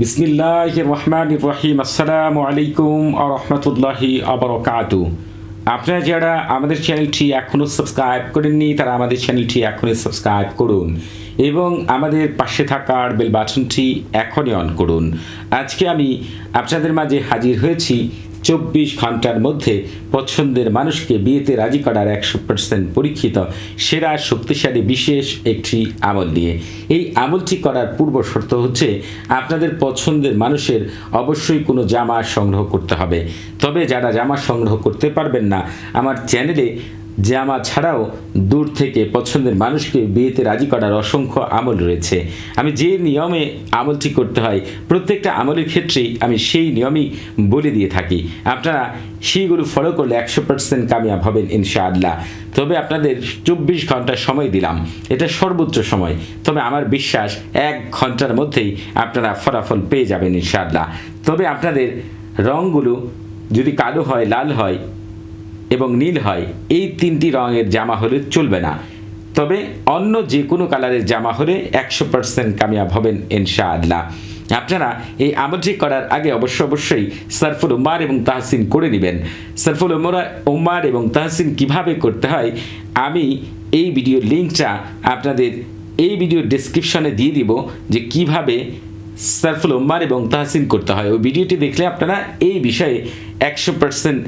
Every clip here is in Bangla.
বিসমিল্লাহ রহমান রহিম আসসালামু আলাইকুম আ রহমতুল্লাহি আবরকাতু আপনারা যারা আমাদের চ্যানেলটি এখনও সাবস্ক্রাইব করেননি, তারা আমাদের চ্যানেলটি এখনই সাবস্ক্রাইব করুন এবং আমাদের পাশে থাকার বেল বাটনটি এখনই অন করুন। আজকে আমি আপনাদের মাঝে হাজির হয়েছি চব্বিশ ঘণ্টার মধ্যে পছন্দের মানুষকে বিয়েতে রাজি করার একশো পার্সেন্ট পরীক্ষিত সেরা, শক্তিশালী, বিশেষ একটি আমল নিয়ে। এই আমলটি করার পূর্ব শর্ত হচ্ছে আপনাদের পছন্দের মানুষের অবশ্যই কোনো জামা সংগ্রহ করতে হবে। তবে যারা জামা সংগ্রহ করতে পারবেন না, আমার চ্যানেলে জামা ছাড়াও দূর থেকে পছন্দের মানুষকে বিয়েতে রাজি করার অসংখ্য আমল রয়েছে। আমি যে নিয়মে আমলটি করতে হয়, প্রত্যেকটা আমলের ক্ষেত্রেই আমি সেই নিয়মই বলে দিয়ে থাকি। আপনারা সেইগুলো ফলো করলে একশো পার্সেন্ট কামিয়াব হবেন ইনশাআল্লাহ। তবে আপনাদের চব্বিশ ঘণ্টা সময় দিলাম। এটা সর্বোচ্চ সময়। তবে আমার বিশ্বাস এক ঘণ্টার মধ্যেই আপনারা ফলাফল পেয়ে যাবেন ইনশাআল্লাহ। তবে আপনাদের রঙগুলো যদি কালো হয়, লাল হয় এবং নীল হয়, এই তিনটি রঙের জামা হলে চলবে না। তবে অন্য যে কোনো কালারের জামা হলে একশো পার্সেন্ট কামিয়াব হবেন ইনশাআল্লাহ। আপনারা এই আমলটি করার আগে অবশ্য অবশ্যই সারফুল উমার এবং তাহসিন করে নেবেন। সারফুল উমরা, উমার এবং তাহসিন কীভাবে করতে হয়, আমি এই ভিডিও লিঙ্কটা আপনাদের এই ভিডিও ডিসক্রিপশনে দিয়ে দিব যে কীভাবে সারফুল উম্মার এবং তাহসিন করতে হয়। ওই ভিডিওটি দেখলে আপনারা এই বিষয়ে একশো পার্সেন্ট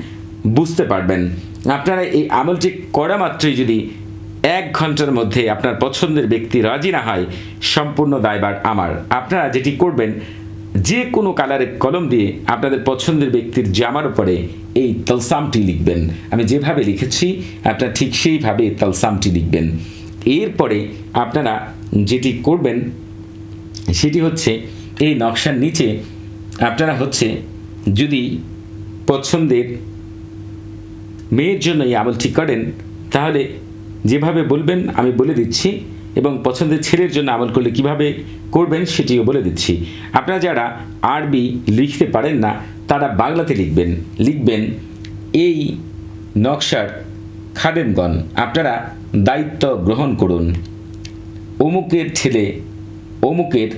বুঝতে পারবেন। আপনারা এই আমলটি করা মাত্রই যদি এক ঘণ্টার মধ্যে আপনার পছন্দের ব্যক্তি রাজি না হয়, সম্পূর্ণ দায়বার আমার। আপনারা যেটি করবেন, যে কোনো কালারের কলম দিয়ে আপনাদের পছন্দের ব্যক্তির জামার উপরে এই তলসামটি লিখবেন। আমি যেভাবে লিখেছি, আপনারা ঠিক সেইভাবে তলসামটি লিখবেন। এরপরে আপনারা যেটি করবেন, সেটি হচ্ছে এই নকশার নিচে আপনারা হচ্ছে যদি পছন্দের মেয়ের জন্য এই আমলটি করেন, তাহলে যেভাবে বলবেন আমি বলে দিচ্ছি এবং পছন্দের ছেলের জন্য আমল করলে কীভাবে করবেন সেটিও বলে দিচ্ছি। আপনারা যারা আরবি লিখতে পারেন না, তারা বাংলাতে লিখবেন। লিখবেন, এই নকশার খাদেমগণ, আপনারা দায়িত্ব গ্রহণ করুন। অমুকের ছেলে, অমুকের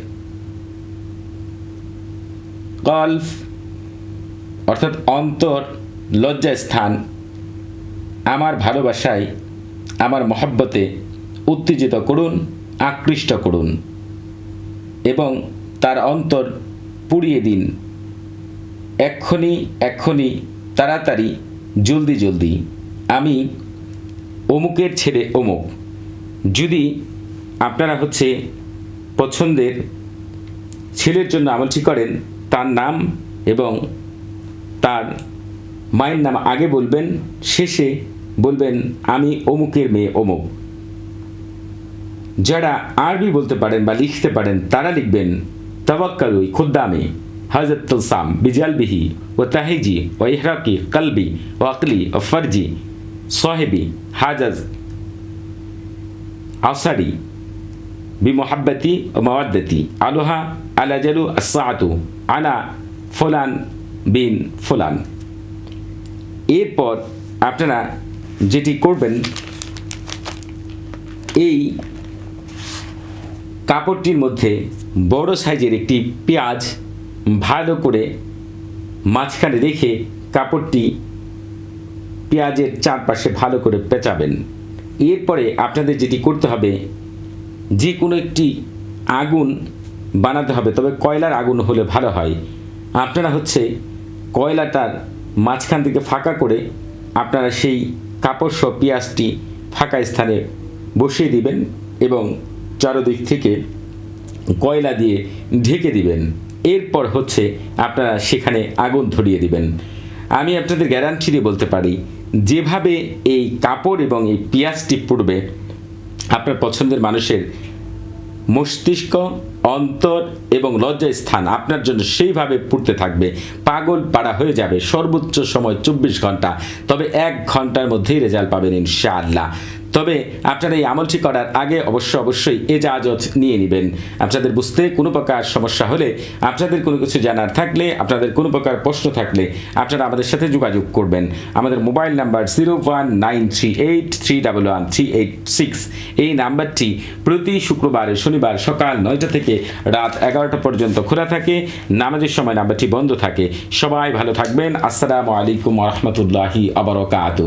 কলফ, অর্থাৎ অন্তর, লজ্জাস্থান আমার ভালোবাসায়, আমার মহাব্বতে উত্তেজিত করুন, আকৃষ্ট করুন এবং তার অন্তর পুড়িয়ে দিন। এক্ষুনি এক্ষুনি, তাড়াতাড়ি, জলদি জলদি। আমি অমুকের ছেলে অমুক। যদি আপনারা হচ্ছে পছন্দের ছেলের জন্য আমলটি করেন, তার নাম এবং তার মায়ের নাম আগে বলবেন, শেষে বলবেন, আমি অমুকের মেয়ে অমুক। যারা আরবি বলতে পারেন বা লিখতে পারেন, তারা লিখবেন তবাক্কালুই খুদ্দামে, হজরত তুলসাম বিজালবিহি ও তাহিজি ও ইহরাকি কলবি ও আকলি ও ফরজি, সোহেবি হাজজ আসারি বিমহাব্বতি ও মাওয়াদ্দতি আলোহা আলাজালু আসাতু আনা ফুলান বিন ফুলান। এরপর আপনারা যেটি করবেন, এই কাপড়টির মধ্যে বড় সাইজের একটি পেঁয়াজ ভালো করে মাঝখানে রেখে কাপড়টি পেঁয়াজের চারপাশে ভালো করে পেঁচাবেন। এরপরে আপনাদের যেটি করতে হবে, যে কোনো একটি আগুন বানাতে হবে, তবে কয়লার আগুন হলে ভালো হয়। আপনারা হচ্ছে কয়লাটার মাঝখান থেকে ফাঁকা করে আপনারা সেই কাপড় পেঁয়াজটি ফাঁকা স্থানে বসিয়ে দিবেন এবং চারদিক থেকে কয়লা দিয়ে ঢেকে দিবেন। এরপর হচ্ছে আপনারা সেখানে আগুন ধরিয়ে দিবেন। আমি আপনাদের গ্যারান্টি দিয়ে বলতে পারি, যেভাবে এই কাপড় এবং এই পেঁয়াজটি পড়বে, আপনার পছন্দের মানুষের মস্তিষ্ক, অন্তর এবং লজ্জা স্থান আপনার জন্য সেইভাবে পুড়তে থাকবে। পাগল পাড়া হয়ে যাবে। সর্বোচ্চ সময় চব্বিশ ঘণ্টা। তবে এক ঘণ্টার মধ্যেই রেজাল্ট পাবেন ইনশাআল্লাহ। তবে আপনারা এই আমলটি করার আগে অবশ্য অবশ্যই এজাজত নিয়ে নেবেন। আপনাদের বুঝতে কোনো প্রকার সমস্যা হলে আপনাদের কোনো কিছু জানার থাকলে, আপনাদের কোনো প্রকার প্রশ্ন থাকলে আপনারা আমাদের সাথে যোগাযোগ করবেন। আমাদের mobile number zero one nine three eight three double one three eight six. এই নাম্বারটি প্রতি শুক্রবার শনিবার সকাল নয়টা থেকে রাত এগারোটা পর্যন্ত খোলা থাকে। নামাজের সময় নাম্বারটি বন্ধ থাকে। সবাই ভালো থাকবেন। আসসালামু আলাইকুম রহমতুল্লাহি আবরকাত